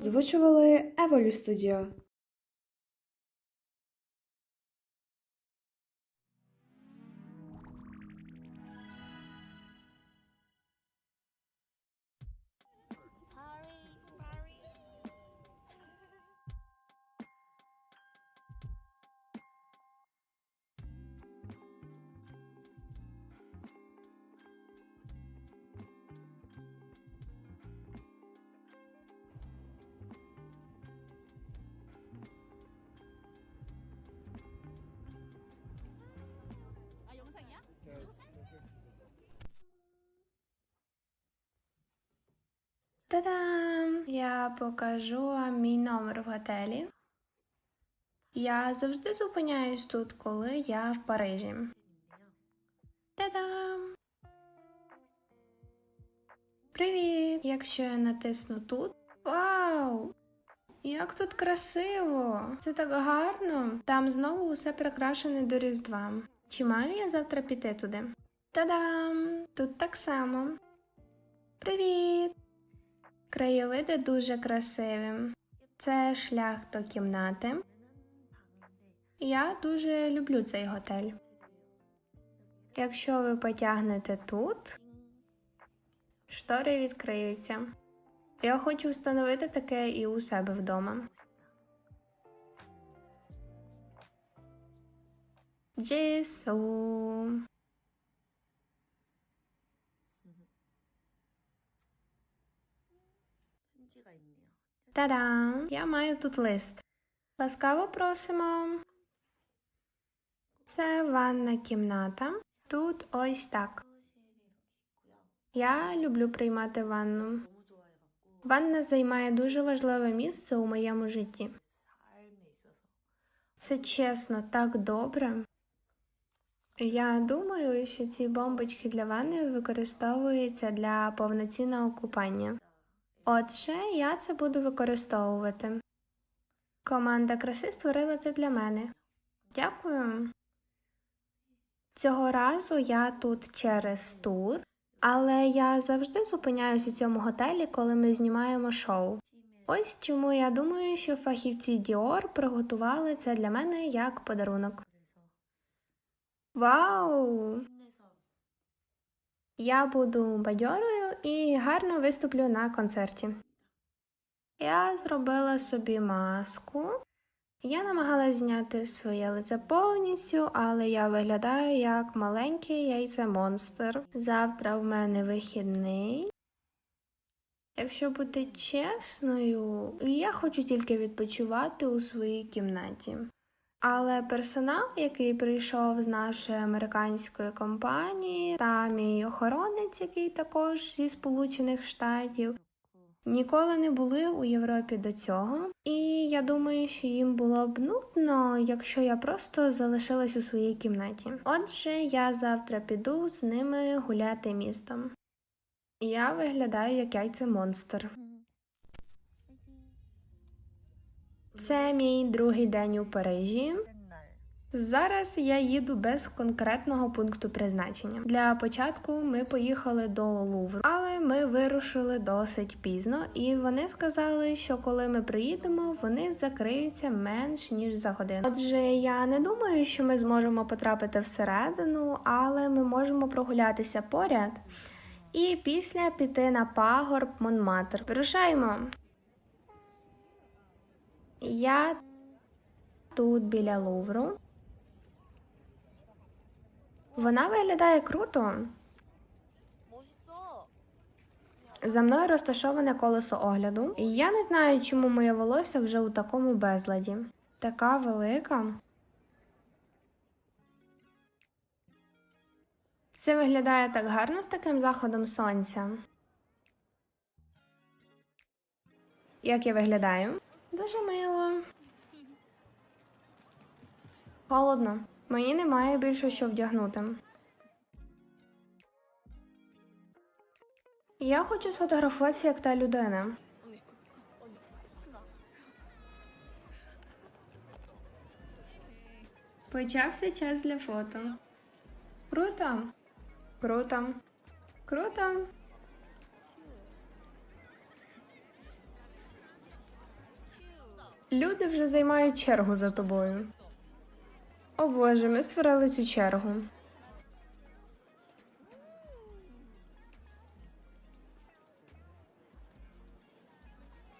Звучували Еволю Студіо. Та-дам! Я покажу вам мій номер в готелі. Я завжди зупиняюсь тут, коли я в Парижі. Та-дам! Привіт! Якщо я натисну тут. Вау! Як тут красиво! Це так гарно! Там знову усе прикрашене до Різдва. Чи маю я завтра піти туди? Та-дам! Тут так само. Привіт! Краєвиди дуже красиві. Це шлях до кімнати. Я дуже люблю цей готель. Якщо ви потягнете тут, штори відкриються. Я хочу встановити таке і у себе вдома. Джесу. Та-дам! Я маю тут лист. Ласкаво просимо. Це ванна кімната. Тут ось так. Я люблю приймати ванну. Ванна займає дуже важливе місце у моєму житті. Це чесно, так добре. Я думаю, що ці бомбочки для ванни використовуються для повноцінного купання. Отже, я це буду використовувати. Команда краси створила це для мене. Дякую. Цього разу я тут через тур, але я завжди зупиняюсь у цьому готелі, коли ми знімаємо шоу. Ось чому я думаю, що фахівці Dior приготували це для мене як подарунок. Вау! Я буду бадьорою і гарно виступлю на концерті. Я зробила собі маску. Я намагалася зняти своє лице повністю, але я виглядаю як маленький яйце-монстр. Завтра в мене вихідний. Якщо бути чесною, я хочу тільки відпочивати у своїй кімнаті. Але персонал, який прийшов з нашої американської компанії, та мій охоронець, який також зі Сполучених Штатів, ніколи не були у Європі до цього. І я думаю, що їм було б нудно, якщо я просто залишилась у своїй кімнаті. Отже, я завтра піду з ними гуляти містом. Я виглядаю як яйце монстр. Це мій другий день у Парижі. Зараз я їду без конкретного пункту призначення. Для початку ми поїхали до Лувру, але ми вирушили досить пізно, і вони сказали, що коли ми приїдемо, вони закриються менш ніж за годину. Отже, я не думаю, що ми зможемо потрапити всередину, але ми можемо прогулятися поряд. І після піти на пагорб Монматр. Вирушаємо. Я тут біля лувру. Вона виглядає круто. За мною розташоване колесо огляду. І я не знаю, чому моє волосся вже у такому безладі. Така велика. Це виглядає так гарно з таким заходом сонця. Як я виглядаю? Дуже мило. Холодно. Мені немає більше що вдягнути. Я хочу сфотографуватися як та людина. Почався час для фото. Круто. Круто. Круто. Люди вже займають чергу за тобою. О Боже, ми створили цю чергу.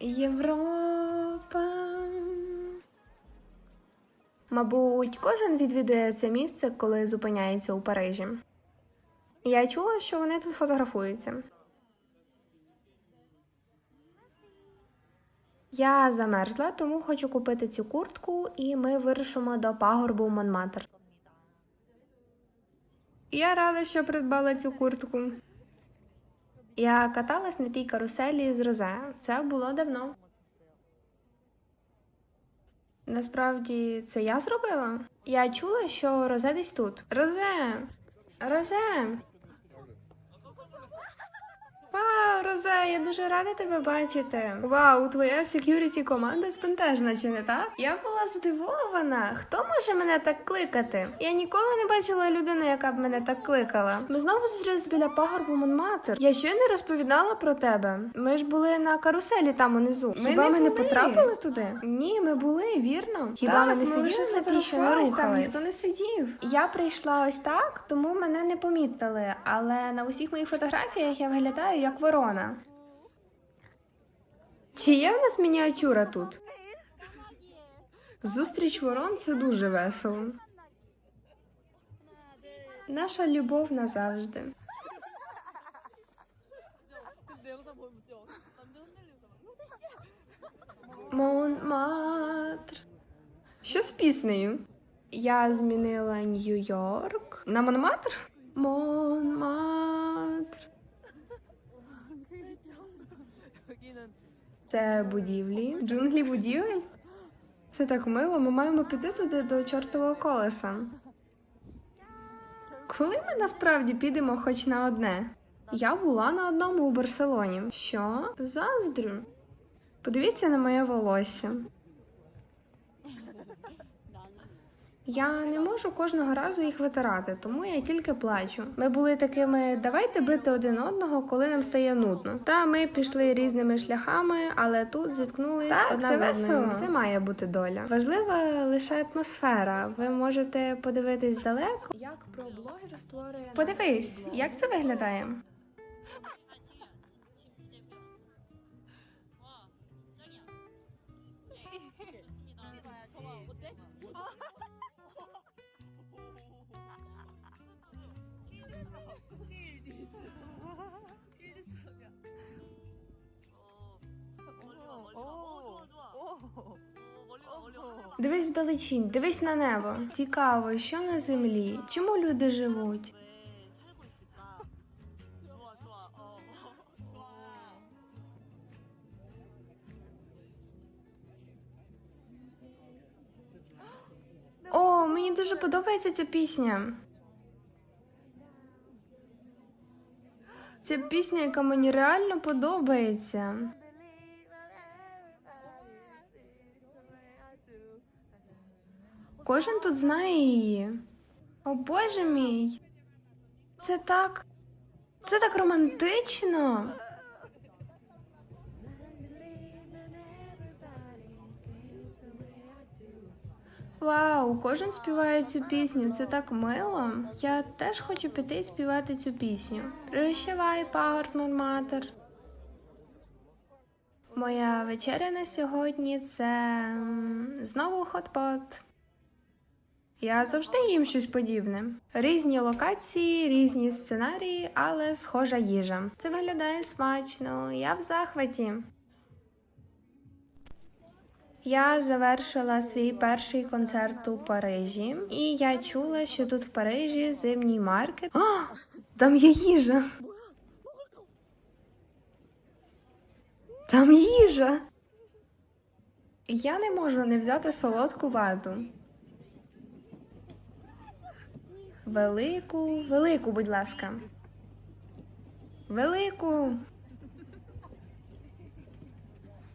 Європа. Мабуть, кожен відвідує це місце, коли зупиняється у Парижі. Я чула, що вони тут фотографуються. Я замерзла, тому хочу купити цю куртку, і ми вирушимо до пагорбу Монматр. Я рада, що придбала цю куртку. Я каталась на тій каруселі з Розе. Це було давно. Насправді, це я зробила? Я чула, що Розе десь тут. Розе! Розе! Вау, Розе, я дуже рада тебе бачити. Вау, твоя секюріті команда збентежна, чи не так? Я була здивована. Хто може мене так кликати? Я ніколи не бачила людину, яка б мене так кликала. Ми знову зустрілись біля пагорбу Монматер. Я ще не розповідала про тебе. Ми ж були на каруселі там унизу. Ми Хіба не ми не потрапили туди? Ні, ми були, вірно. Хіба Так, ми не сиділи на тій, що не там ніхто не сидів. Я прийшла ось так, тому мене не помітили, але на усіх моїх фотографіях я виглядаю як ворона. Чи є в нас мініатюра тут? Зустріч ворон це дуже весело. Наша любов назавжди. Монматр. Що з піснею? Я змінила Нью-Йорк на Монматр? Монматр. Це будівлі. Джунглі будівель? Це так мило, ми маємо піти туди до чортового колеса. Коли ми насправді підемо хоч на одне? Я була на одному у Барселоні. Що? Заздрю. Подивіться на моє волосся. Я не можу кожного разу їх витирати, тому я тільки плачу. Ми були такими, давайте бити один одного, коли нам стає нудно. Та ми пішли різними шляхами, але тут зіткнулись Так, одна це з весело. Це має бути доля. Важлива лише атмосфера. Ви можете подивитись далеко. Як про блогер створює. Подивись, як це виглядає. Дивись вдалечінь, дивись на небо. Цікаво, що на землі? Чому люди живуть? О, мені дуже подобається ця пісня. Ця пісня, яка мені реально подобається. Кожен тут знає її. О Боже мій. Це так. Це так романтично. Вау, кожен співає цю пісню. Це так мило. Я теж хочу піти і співати цю пісню. Прощавай, Пагартман Матер. Моя вечеря на сьогодні це знову хот-пот. Я завжди їм щось подібне. Різні локації, різні сценарії, але схожа їжа. Це виглядає смачно. Я в захваті. Я завершила свій перший концерт у Парижі, і я чула, що тут в Парижі зимній маркет. О, там є їжа. Там їжа. Я не можу не взяти солодку вату. Велику, велику, будь ласка. Велику.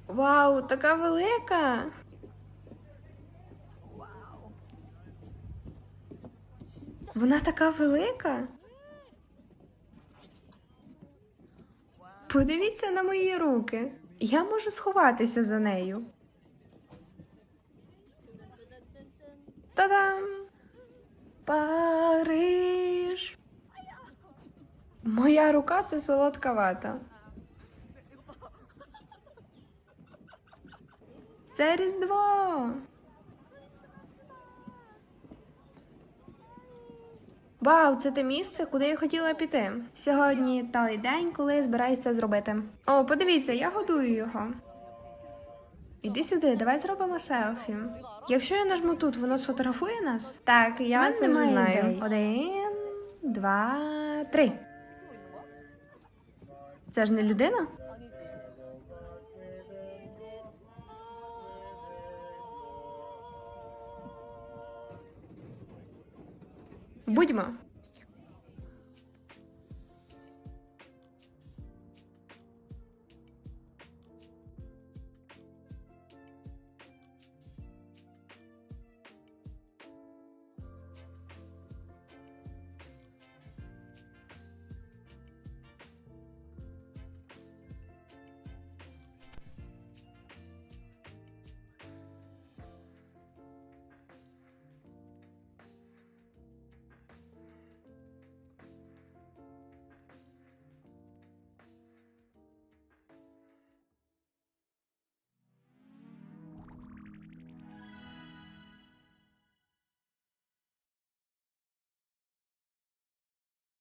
Вау, така велика. Вона така велика. Подивіться на мої руки. Я можу сховатися за нею. Та-дам! Париж! Моя рука це солодка вата. Це Різдво. Вау, це те місце, куди я хотіла піти. Сьогодні той день, коли я збираюся зробити. О, подивіться, я годую його. Іди сюди, давай зробимо селфі. Якщо я нажму тут, воно сфотографує нас. Так, я Мен це вже знаю. Ідей. Один, два, три. Це ж не людина? Будьмо.